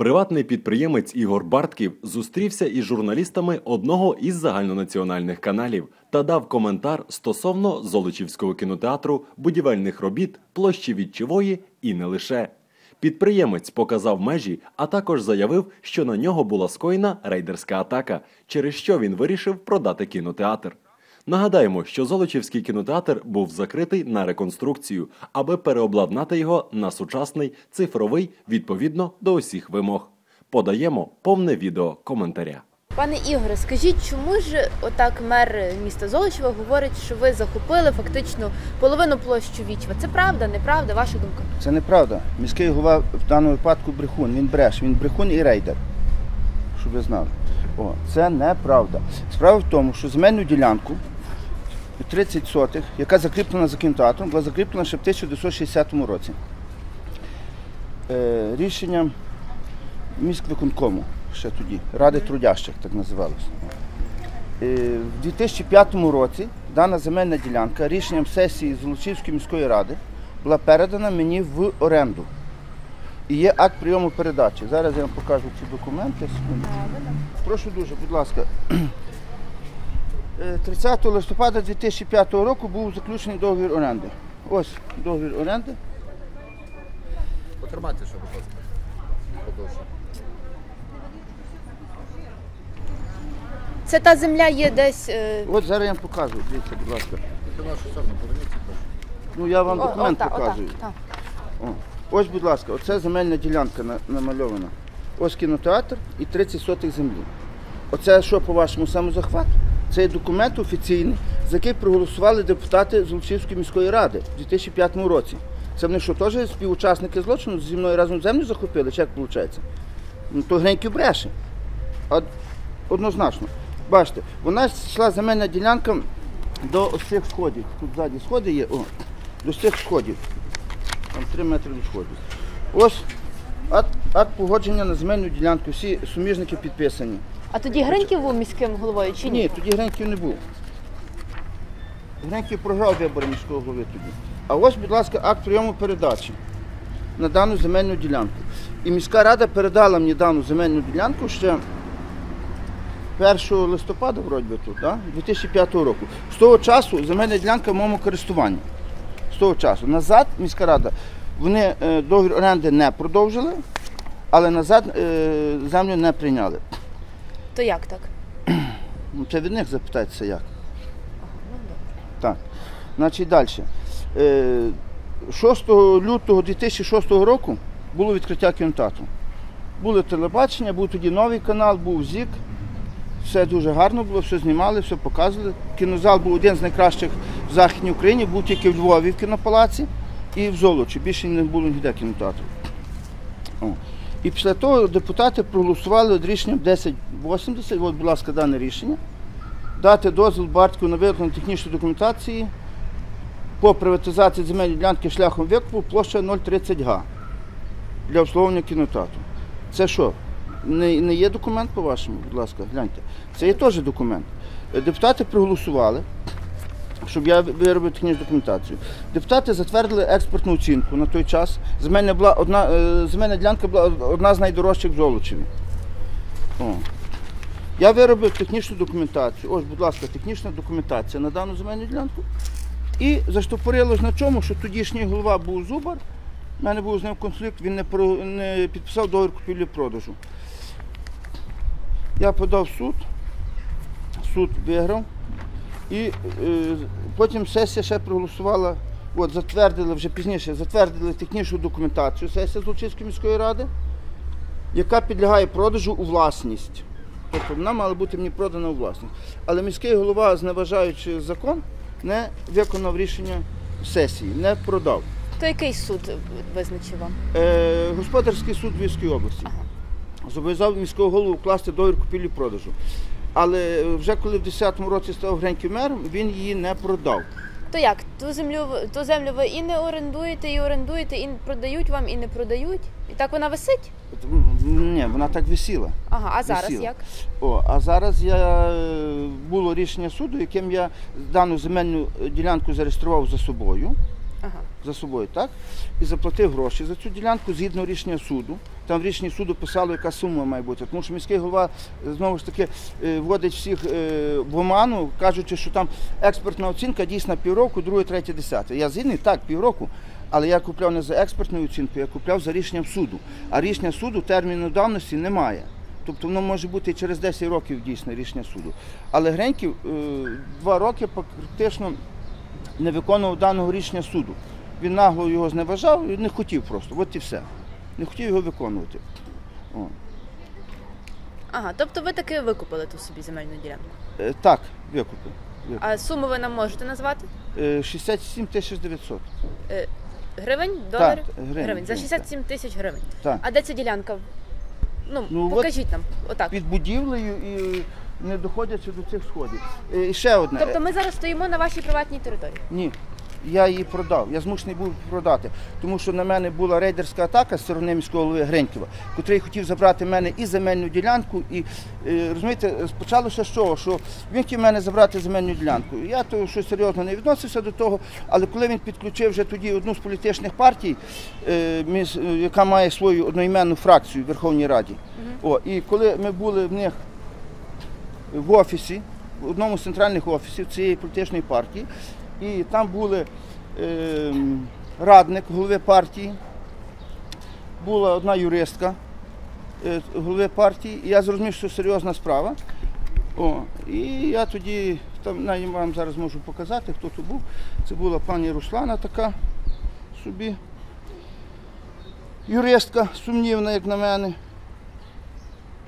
Приватний підприємець Ігор Бартків зустрівся із журналістами одного із загальнонаціональних каналів та дав коментар стосовно Золочівського кінотеатру, будівельних робіт, площі Відчевої і не лише. Підприємець показав межі, а також заявив, що на нього була скоєна рейдерська атака, через що він вирішив продати кінотеатр. Нагадаємо, що Золочівський кінотеатр був закритий на реконструкцію, аби переобладнати його на сучасний цифровий відповідно до усіх вимог. Подаємо повне відео коментаря. Пане Ігоре, скажіть, чому ж отак мер міста Золочева говорить, що ви захопили фактично половину площу Вічва? Це правда, неправда? Ваша думка? Це неправда. Міський голова в даному випадку брехун. Він бреш, він брехун і рейдер. Щоб ви знали. О, це неправда. Справа в тому, що земельну ділянку 30 сотих, яка закріплена за кінотеатром, була закріплена ще в 1960 році. Е, рішенням міськвиконкому ще тоді, Ради трудящих, так називалося. Е, в 2005 році дана земельна ділянка рішенням сесії Золочівської міської ради була передана мені в оренду. І є акт прийому передачі. Зараз я вам покажу ці документи. Прошу дуже, будь ласка. Е, 30 листопада 2005 року був заключений договір оренди. Ось договір оренди. Потримайте, що, будь ласка. Подовше. Це та земля є десь. е, От зараз я вам покажу. Дивіться, будь ласка. Ти нашу сторону поверніться. Ну я вам о- документ ота- ота, показую. та. Ось, будь ласка, оце земельна ділянка на- намальована. Ось кінотеатр і 30 сотих землі. Оце що по вашому самозахват? Це є документ офіційний, за який проголосували депутати Золочівської міської ради у 2005 році. Це вони що, теж співучасники злочину зі мною разом землю захопили, чи як виходить? Ну, то Греньків бреше. А однозначно. Бачите, вона йшла земельна ділянка до ось цих сходів. Тут ззаді сходи є, о, до цих сходів. Там 3 метри від сходу. Ось акт, акт погодження на земельну ділянку. Всі суміжники підписані. А тоді Гриньків був міським головою чи ні? Ні, тоді Греньків не був. Греньків програв вибори міського голови тоді. А ось, будь ласка, акт прийому передачі на дану земельну ділянку. І міська рада передала мені дану земельну ділянку ще 1 листопада, вроді би тут, да? 2005 року. З того часу земельна ділянка в моєму користуванні. З того часу. Назад міська рада, вони е, договір оренди не продовжили, але назад е, землю не прийняли. То як так? Ну, це від них запитайтеся як. Так. Значить далі. Е, 6 лютого 2006 року було відкриття кінотеатру. Було телебачення, був тоді новий канал, був ЗІК. Все дуже гарно було, все знімали, все показували. Кінозал був один з найкращих в Західній Україні, був тільки в Львові в кінопалаці і в Золочі. Більше не було ніде кінотеатру. І після того депутати проголосували від рішенням 1080, от, будь ласка, дане рішення, дати дозвіл Бартку на виготовлення технічної документації по приватизації земельної ділянки шляхом викупу площа 030 га для обслуговування кінотеатру. Це що? Не, не є документ по-вашому, будь ласка, гляньте. Це є теж документ. Е, Депутати проголосували, щоб я виробив технічну документацію. Депутати затвердили експортну оцінку на той час. Земельна, була одна, е, земельна ділянка була одна з найдорожчих в Золочеві. О. Я виробив технічну документацію. Ось, будь ласка, технічна документація на дану земельну ділянку. І заштопорилось на чому, що тодішній голова був Зубар. У мене був з ним конфлікт, він не, про, не підписав договір купівлі-продажу. Я подав в суд, суд виграв. І е, потім сесія ще проголосувала, от, затвердили вже пізніше, затвердили технічну документацію сесія Злочинської міської ради, яка підлягає продажу у власність. Тобто вона мала бути мені продана у власність. Але міський голова, зневажаючи закон, не виконав рішення сесії, не продав. То який суд визначив вам? Е, господарський суд Львівської області зобов'язав міського голову вкласти договір купівлі-продажу. Але е, вже коли в 10-му році став Греньків мером, він її не продав. То як? Ту землю ту землю ви і не орендуєте, і орендуєте, і продають вам, і не продають? І так вона висить? Ні, вона так висіла. Ага, а зараз Висіла. як? О, а зараз я е, було рішення суду, яким я дану земельну ділянку зареєстрував за собою. Ага. за собою, так? І заплатив гроші за цю ділянку згідно рішення суду. Там в рішенні суду писало, яка сума має бути. Тому що міський голова е, знову ж таки е, вводить всіх е, в оману, кажучи, що там експертна оцінка дійсна півроку, друге, третє, десяте. Я згідний, так, півроку. Але я купляв не за експертною оцінкою, я купляв за рішенням суду. А рішення суду терміну давності немає. Тобто воно може бути і через 10 років дійсне рішення суду. Але Греньків два роки практично не виконував даного рішення суду. Він нагло його зневажав і не хотів просто. От і все. Не хотів його виконувати. О. Ага, тобто ви таки викупили ту собі земельну ділянку. Е, так, викупив. А суму ви нам можете назвати? Е, 67 тисяч 900. Е, Гривень? Доларів? гривень, За гривень, 67 тисяч гривень. Так. А де ця ділянка? Ну, Ну, от- покажіть нам. Отак. Під будівлею і не доходячи до цих сходів. Е, І ще одне. Тобто ми зараз стоїмо на вашій приватній території. Ні. Я її продав. Я змушений був продати, тому що на мене була рейдерська атака з сторони міського голови Гренькова, котрий хотів забрати в мене і земельну ділянку. І е, розумієте, спочалося з чого? Що він хотів мене забрати земельну ділянку. Я то щось серйозно не відносився до того, але коли він підключив вже тоді одну з політичних партій, е, е, яка має свою одноіменну фракцію в Верховній Раді. О, і коли ми були в них в офісі, в одному з центральних офісів цієї політичної партії, і там були е, радник голови партії, була одна юристка е, голови партії, і я зрозумів, що серйозна справа. О, і я тоді, там я вам зараз можу показати, хто тут був. Це була пані Руслана така собі. Юристка, сумнівна, як на мене.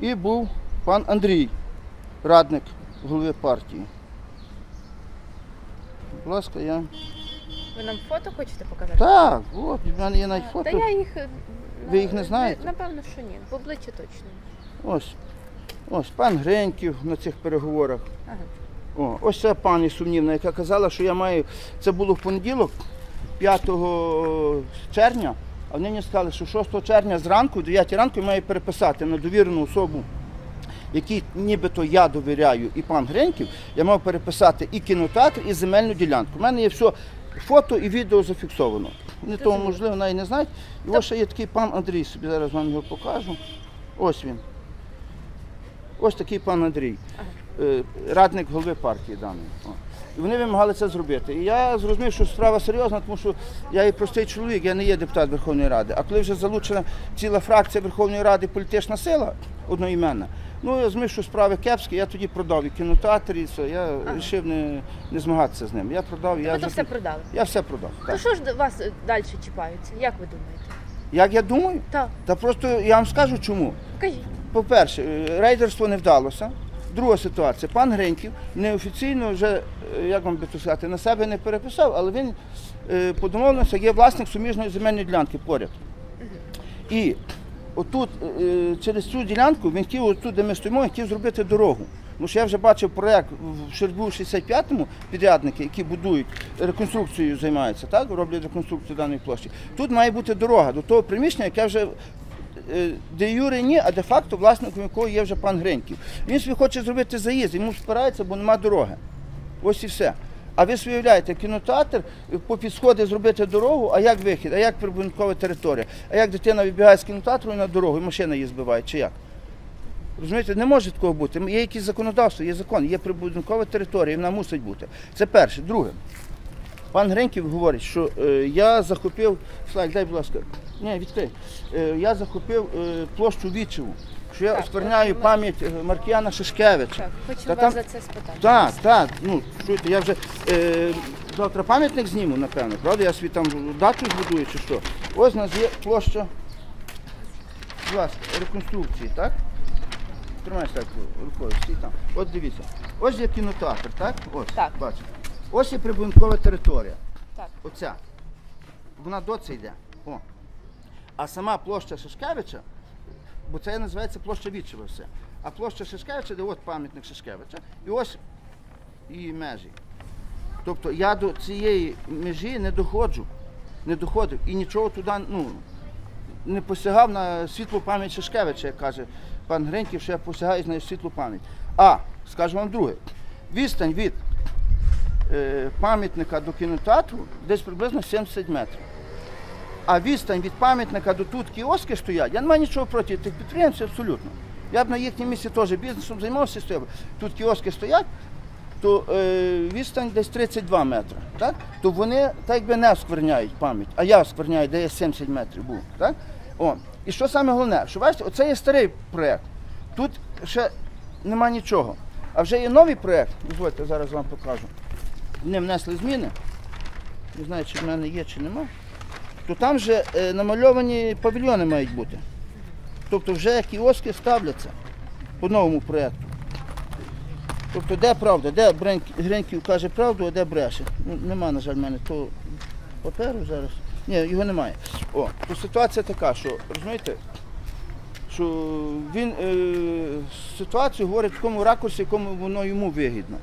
І був пан Андрій, радник голови партії. Будь ласка, я. Ви нам фото хочете показати? Так, от, в мене є навіть фото. Та я їх. е, Ви їх не знаєте? Напевно, що ні. В обличчя точно. Ось. Ось пан Греньків на цих переговорах. Ага. О, ось ця пані сумнівна, яка казала, що я маю. Це було в понеділок, 5 червня, а вони мені сказали, що 6 червня зранку, 9 ранку я маю переписати на довірену особу, якій нібито я довіряю, і пан Греньків, я мав переписати і кінотеатр, і земельну ділянку. У мене є все фото і відео зафіксовано. Вони того, можливо, навіть не знають. І ось ще є такий пан Андрій, собі зараз вам його покажу. Ось він. Ось такий пан Андрій, е, радник голови партії даної. О. І вони вимагали це зробити. І я зрозумів, що справа серйозна, тому що я є простий чоловік, я не є депутат Верховної Ради. А коли вже залучена ціла фракція Верховної Ради політична сила одноіменна, ну я зрозумів, що справи кепські, я тоді продав і кінотеатр, і все. Я вирішив не, не змагатися з ним. Я продав, я, ви то все продали. я все продав. То Так. що ж вас е, далі чіпаються? Як ви думаєте? Як я думаю? Так, Та просто я вам скажу чому. кажіть. По-перше, е, рейдерство не вдалося. Друга ситуація, пан Греньків неофіційно вже, е, як вам би то сказати, на себе не переписав, але він по домовленості є власник суміжної земельної ділянки поряд. І отут, е, через цю ділянку він хотів, отут, де ми стоїмо, хотів зробити дорогу. Тому що я вже бачив проєкт в Шербу 65-му підрядники, які будують реконструкцією займаються, так? роблять реконструкцію даної площі. Тут має бути дорога до того приміщення, яке вже е, де Юри ні, а де-факто власником якого є вже пан Греньків. Він собі хоче зробити заїзд, йому спирається, бо нема дороги. Ось і все. А ви собі уявляєте, кінотеатр по підсходи зробити дорогу, а як вихід, а як прибудинкова територія, а як дитина вибігає з кінотеатру і на дорогу, і машина її збиває, чи як? Розумієте, не може такого бути. Є якісь законодавство, є закон, є прибудинкова територія, і вона мусить бути. Це перше. Друге. Пан Греньків говорить, що е, я захопив, Слайк, дай, будь ласка, ні, відкрий. Е, я захопив е, площу Вічеву, що я оскверняю пам'ять е, Маркіяна Шишкевича. Так, Та вас за це спитати. Так, так. Ну, чуєте, я вже е, завтра пам'ятник зніму, напевно, правда? Я собі там дачу збудую чи що. Ось у нас є площа будь ласка, реконструкції, так? Тримайся так рукою, стій там. От дивіться. Ось є кінотеатр, так? Ось, Так. бачите. Ось є прибудинкова територія. Так. Оця. Вона до це йде. О. А сама площа Шишкевича, бо це називається площа Вічева. А площа Шишкевича, де от пам'ятник Шишкевича, і ось її межі. Тобто я до цієї межі не доходжу, не доходив і нічого туди ну, не посягав на світлу пам'ять Шишкевича, як каже пан Гриньків, що я посягаю на світлу пам'ять. А, скажу вам друге, відстань від е, пам'ятника до кінотеатру десь приблизно 70 метрів. А відстань від пам'ятника до тут кіоски стоять, я не маю нічого проти тих підприємців абсолютно. Я б на їхньому місці теж бізнесом займався, стояв. Тут кіоски стоять, то е, відстань десь 32 метри. Так? То вони так якби не оскверняють пам'ять, а я оскверняю, де я 70 метрів був. Так? О. І що саме головне, що бачите, оце є старий проєкт. Тут ще нема нічого. А вже є новий проєкт, дозвольте, зараз вам покажу. Вони внесли зміни. Не знаю, чи в мене є, чи нема. То там вже е, намальовані павільйони мають бути. Тобто вже кіоски ставляться по новому проєкту. Тобто де правда, де Гренків каже правду, а де бреше. Ну, нема, на жаль, в мене того паперу зараз. Ні, його немає. О, то ситуація така, що розумієте, що він е, ситуацію говорить в такому ракурсі, якому воно йому вигідно.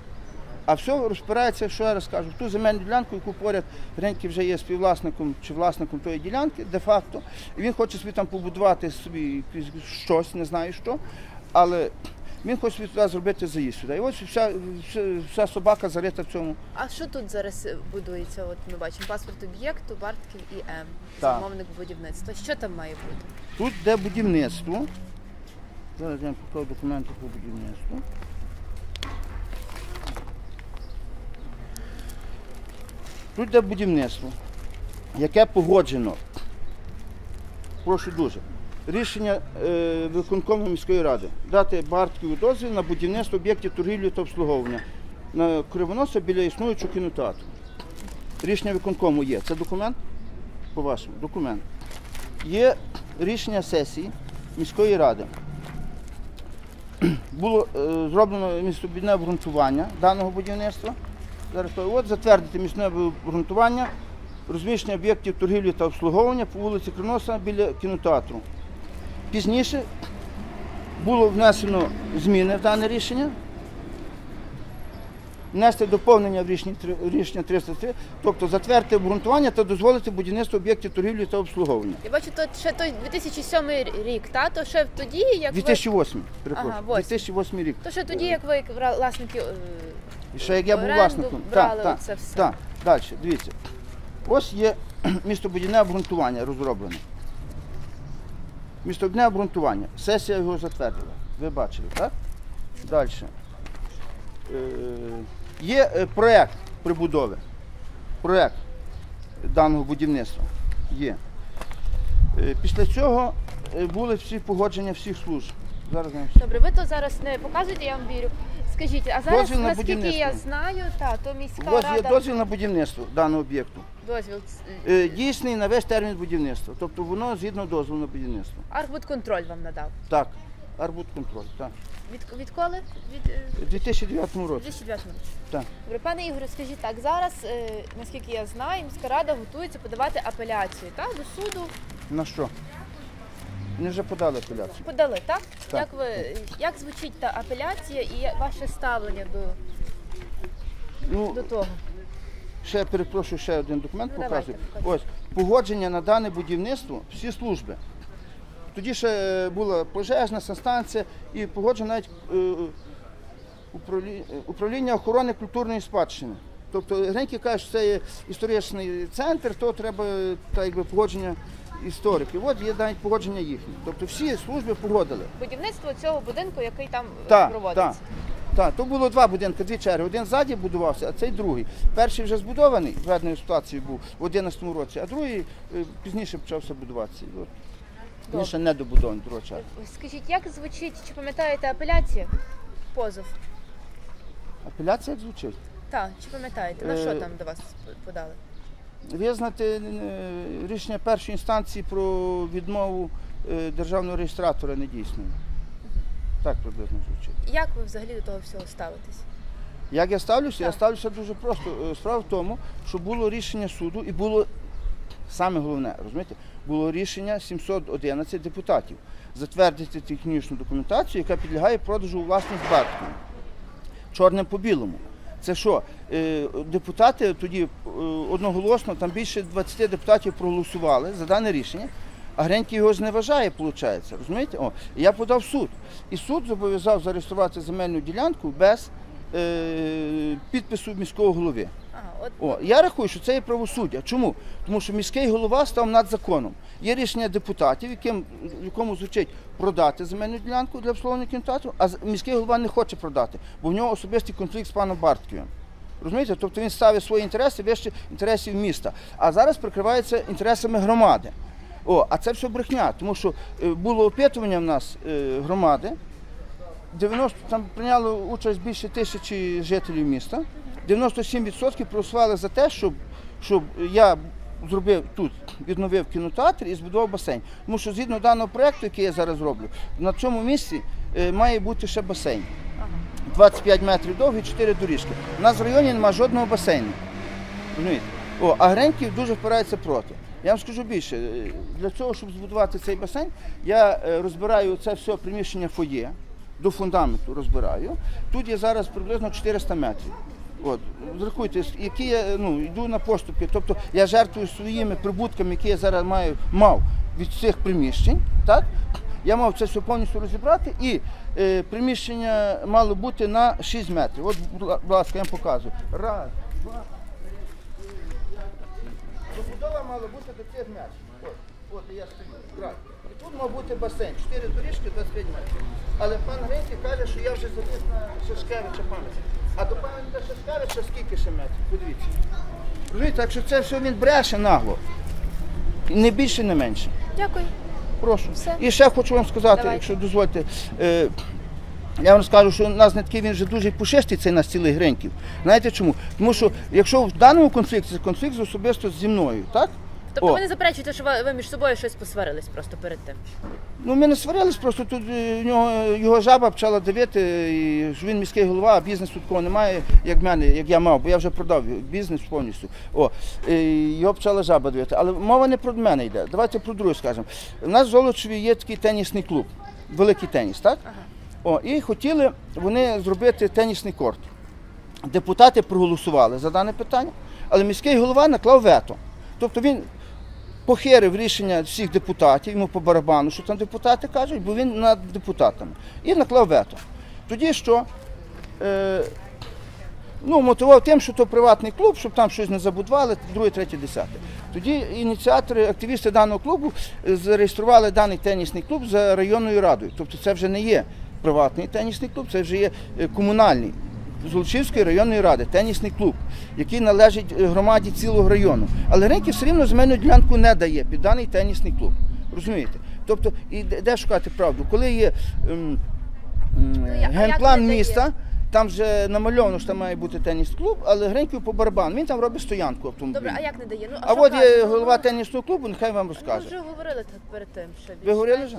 А все розпирається, що я розкажу, ту земельну ділянку, яку поряд Греньків вже є співвласником чи власником тої ділянки, де-факто. І він хоче собі там побудувати собі щось, не знаю що. Але він хоче собі туди зробити заїзд сюди. І ось вся, вся, вся собака зарита в цьому. А що тут зараз будується? От ми бачимо паспорт об'єкту, Бартків і М. Замовник будівництва. Що там має бути? Тут де будівництво. Зараз я покажу документи по будівництву. Тут де будівництво, яке погоджено. Прошу дуже. Рішення е, виконкому міської ради дати Бартківу дозвіл на будівництво об'єктів торгівлі та обслуговування на Кривоноса біля існуючого кінотеатру. Рішення виконкому є. Це документ? По-вашому, документ. Є рішення сесії міської ради. Було е, зроблено містобідне обґрунтування даного будівництва. Зараз от затвердити місне обґрунтування розміщення об'єктів торгівлі та обслуговування по вулиці Криноса біля кінотеатру. Пізніше було внесено зміни в дане рішення. Внести доповнення в рішення, 303, тобто затвердити обґрунтування та дозволити будівництво об'єктів торгівлі та обслуговування. Я бачу, тут ще той 2007 рік, та? То ще тоді, як ви 2008, перепрошую. Ага, 2008 рік. то ще тоді, як ви власники е, І ще як я був оренду власником. брали так, оце все. так, далі, дивіться. Ось є містобудівне обґрунтування розроблене. Містобудівне обґрунтування. Сесія його затвердила. Ви бачили, так? Далі. Е, є е, проєкт прибудови. Проєкт даного будівництва. Є. Е, після цього е, були всі погодження всіх служб. Зараз я вам Добре, ви то зараз не показуєте, я вам вірю. Скажіть, а зараз, Дозвіл на наскільки я будівництво. знаю, та, то У міська вас є рада дозвіл на будівництво даного об'єкту. дозвіл. е, Е, Дійсний на весь термін будівництва. Тобто воно згідно дозволу на будівництво. Архбудконтроль вам надав. Так, арбудконтроль, так. Від, відколи? Від е, У 2009 році. 2009 році. Так. Добре, пане Ігоре, скажіть так, зараз, е, наскільки я знаю, міська рада готується подавати апеляцію та, до суду. На що? Вони вже подали апеляцію. Подали, так? Так. Як ви як звучить та апеляція і я- ваше ставлення до, Ну, до того? ще я перепрошую, ще один документ Ну, показую. давайте, Ось, погодження на дане будівництво, всі служби. Тоді ще була пожежна санстанція і погоджено навіть е, управлі- е, управління охорони культурної спадщини. Тобто Греньки кажуть, що це є історичний центр, то треба та, якби, погодження істориків. От є навіть погодження їхнє. Тобто всі служби погодили. Будівництво цього будинку, який там е, Так, проводиться. так. Так, то було два будинки, дві черги. Один ззаді будувався, а цей другий. Перший вже збудований, в жадної ситуації був в 2011 році, а другий е, пізніше почався будуватися. От. Він ще не добудований, друга черга. Е, Скажіть, як звучить, чи пам'ятаєте апеляція? Позов. Апеляція як звучить? Так, чи пам'ятаєте? На що там до вас подали? Визнати е, рішення першої інстанції про відмову е, державного реєстратора недійсним. Так приблизно звучить. Як ви взагалі до того всього ставитесь? Як я ставлюся? Я ставлюся дуже просто. Е, Справа в тому, що було рішення суду і було саме головне, розумієте, було рішення 711 депутатів затвердити технічну документацію, яка підлягає продажу у власність батьків. Чорним по білому. Це що? Е, Депутати тоді е, одноголосно, там більше 20 депутатів проголосували за дане рішення, а Гренький його зневажає, виходить. Розумієте? О, я подав суд. І суд зобов'язав зареєструвати земельну ділянку без е, підпису міського голови. О, я рахую, що це є правосуддя. Чому? Тому що міський голова став над законом. Є рішення депутатів, яким, якому звучить продати земельну ділянку для обслуговування кінотеатру, а міський голова не хоче продати, бо в нього особистий конфлікт з паном Бартківим. Розумієте? Тобто він ставить свої інтереси вище інтересів міста. А зараз прикривається інтересами громади. О, а це все брехня, тому що е, було опитування в нас е, громади. 90, там прийняло участь більше тисячі жителів міста. 97% проголосували за те, щоб, щоб я зробив тут, відновив кінотеатр і збудував басейн. Тому що згідно даного проєкту, який я зараз роблю, на цьому місці е, має бути ще басейн. 25 метрів довгий, 4 доріжки. У нас в районі немає жодного басейну. О, а Греньків дуже впирається проти. Я вам скажу більше, е, для того, щоб збудувати цей басейн, я е, розбираю це все приміщення фоє, до фундаменту розбираю. Тут є зараз приблизно 400 метрів. От, зрахуйте, які я ну, йду на поступки. Тобто я жертвую своїми прибутками, які я зараз маю, мав від цих приміщень. Так? Я мав це все повністю розібрати і е, приміщення мало бути на 6 метрів. От, будь ласка, я вам показую. Раз, два, Забудова мала бути до цих метрів. От, от я стою. І тут мав бути басейн, 4 доріжки, 25 метрів. Але пан Гриньків каже, що я вже заліз на Шашкевича пам'ятник. А до пам'ятника Шашкевича скільки ще метрів? Подивіться. Розумієте, так що це все він бреше нагло. Не більше, не менше. дякую. Прошу. Все. І ще хочу вам сказати, Давайте. якщо дозвольте. Е, я вам скажу, що у нас не такий він вже дуже пушистий, цей нас цілий Гриньків. Знаєте чому? Тому що якщо в даному конфлікті, це конфлікт особисто зі мною, так? Тобто О. ви не заперечуєте, що ви, ви між собою щось посварились просто перед тим. Ну, ми не сварились, просто тут е, в нього його жаба почала давити, і він міський голова, а бізнесу такого немає, як в мене, як я мав, бо я вже продав бізнес повністю. О, і його почала жаба давити. Але мова не про мене йде. Давайте про друге скажемо. У нас в Золочеві є такий тенісний клуб, великий теніс, так? О, і хотіли вони зробити тенісний корт. Депутати проголосували за дане питання, але міський голова наклав вето. Тобто він похерив рішення всіх депутатів, йому по барабану, що там депутати кажуть, бо він над депутатами. І наклав вето. Тоді що? Е, ну, мотивував тим, що то приватний клуб, щоб там щось не забудували, друге, третє, десяте. Тоді ініціатори, активісти даного клубу е, зареєстрували даний тенісний клуб за районною радою. Тобто це вже не є приватний тенісний клуб, це вже є е, комунальний. Золочівської районної ради, тенісний клуб, який належить е, громаді цілого району. Але Ренків все рівно земельну ділянку не дає під даний тенісний клуб. Розумієте? Тобто, і де шукати правду? Коли є ем, ем, а генплан міста, там вже намальовано, що там має бути теніс клуб, але Греньків по барабану. Він там робить стоянку автомобільну. Добре, а як не дає? Ну, А що от є голова тенісного клубу, нехай вам Ми розкаже. вже говорили так перед тим, що Ви говорили вже?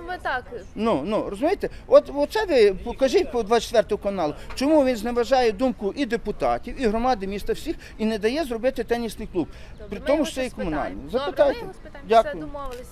Ну ми так. Ну, ну, розумієте? От оце ви покажіть по 24 каналу, чому він зневажає думку і депутатів, і громади міста всіх, і не дає зробити тенісний клуб. При тому, що це і комунальний. Добре, ми Запитайте. його спитаємо. Дякую. Все, домовились.